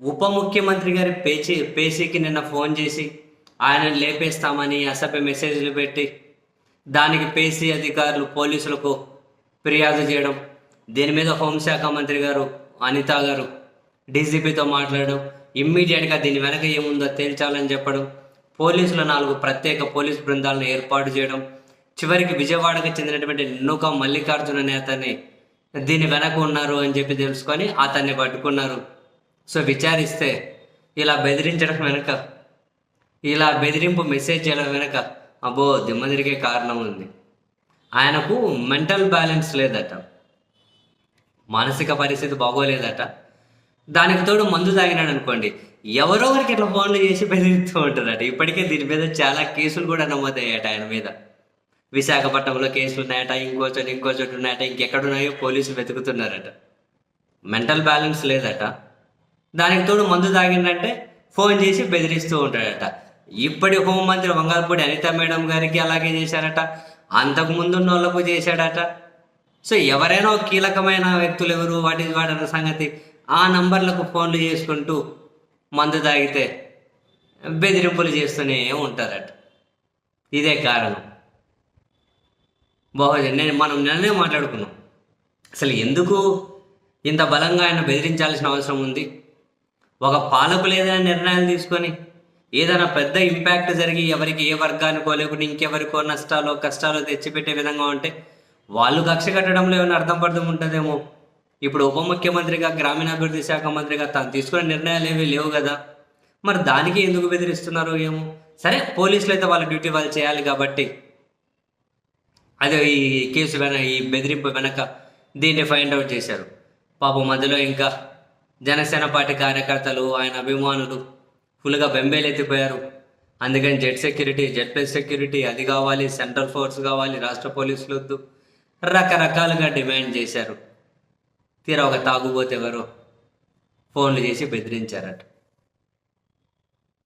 ఉప ముఖ్యమంత్రి గారి పేచి పేసీకి నిన్న ఫోన్ చేసి ఆయన లేపేస్తామని అసభ్య మెసేజ్లు పెట్టి దానికి పేసీ అధికారులు పోలీసులకు ఫిర్యాదు చేయడం దీని మీద హోంశాఖ మంత్రి గారు అనిత గారు డీజీపీతో మాట్లాడడం ఇమ్మీడియట్గా దీని వెనక ఏముందో తేల్చాలని చెప్పడం పోలీసులు నాలుగు ప్రత్యేక పోలీస్ బృందాలను ఏర్పాటు చేయడం చివరికి విజయవాడకు చెందినటువంటి నూక మల్లికార్జున నేతని దీని వెనక ఉన్నారు అని చెప్పి తెలుసుకొని అతన్ని పట్టుకున్నారు. సో విచారిస్తే ఇలా బెదిరించడం వెనక ఇలా బెదిరింపు మెసేజ్ చేయడం వెనక అబ్బో దిమ్మ తిరిగే కారణం ఉంది. ఆయనకు మెంటల్ బ్యాలెన్స్ లేదట. మానసిక పరిస్థితి బాగోలేదట. దానికి తోడు మందు తాగినాడు అనుకోండి ఎవరో ఒకరికి ఇట్లా ఫోన్లు చేసి బెదిరిస్తూ ఉంటారట ఇప్పటికే దీని మీద చాలా కేసులు కూడా నమోదయ్యాట ఆయన మీద. విశాఖపట్నంలో కేసులు ఉన్నాయట ఇంకో చోటు ఇంకో చోటు ఉన్నాయట ఇంకెక్కడున్నాయో పోలీసులు వెతుకుతున్నారట. మెంటల్ బ్యాలెన్స్ లేదట. దానికి తోడు మందు తాగిందంటే ఫోన్ చేసి బెదిరిస్తూ ఉంటాడట. ఇప్పటి హోంమంత్రి వంగల్పూడి అనిత మేడం గారికి అలాగే చేశారట. అంతకు ముందున్న వాళ్ళకు చేశాడట. సో ఎవరైనా కీలకమైన వ్యక్తులు ఎవరు? వాటి వాడన్న సంగతి ఆ నంబర్లకు ఫోన్లు చేసుకుంటూ మందు తాగితే బెదిరింపులు చేస్తూనే ఉంటారట. ఇదే కారణం. బహుశా నేను మనం నిన్ననే మాట్లాడుకున్నాం. అసలు ఎందుకు ఇంత బలంగా ఆయన బెదిరించాల్సిన అవసరం ఉంది? ఒక పాలకులు ఏదైనా నిర్ణయాలు తీసుకొని ఏదైనా పెద్ద ఇంపాక్ట్ జరిగి ఎవరికి ఏ వర్గానికో లేకుంటే ఇంకెవరికో నష్టాలు కష్టాలు తెచ్చిపెట్టే విధంగా ఉంటే వాళ్ళు కక్ష కట్టడంలో ఏమైనా అర్థం పర్థం ఉంటుందేమో? ఇప్పుడు ఉప ముఖ్యమంత్రిగా గ్రామీణాభివృద్ధి శాఖ మంత్రిగా తాను తీసుకునే నిర్ణయాలు ఏమీ లేవు కదా. మరి దానికి ఎందుకు బెదిరిస్తున్నారో ఏమో? సరే పోలీసులు అయితే వాళ్ళ డ్యూటీ వాళ్ళు చేయాలి కాబట్టి. అదే ఈ కేసు వెన ఈ బెదిరింపు వెనక దీన్ని ఫైండ్ అవుట్ చేశారు. పాపం మధ్యలో ఇంకా జనసేన పార్టీ కార్యకర్తలు ఆయన అభిమానులు ఫుల్గా బెంబేలెత్తిపోయారు. అందుకని Z security Z plus security అది కావాలి సెంట్రల్ ఫోర్స్ కావాలి రాష్ట్ర పోలీసులు వద్దు. రకరకాలుగా డిమాండ్ చేశారు. తీరా ఒక తాగుబోతే ఎవరు ఫోన్లు చేసి బెదిరించారట.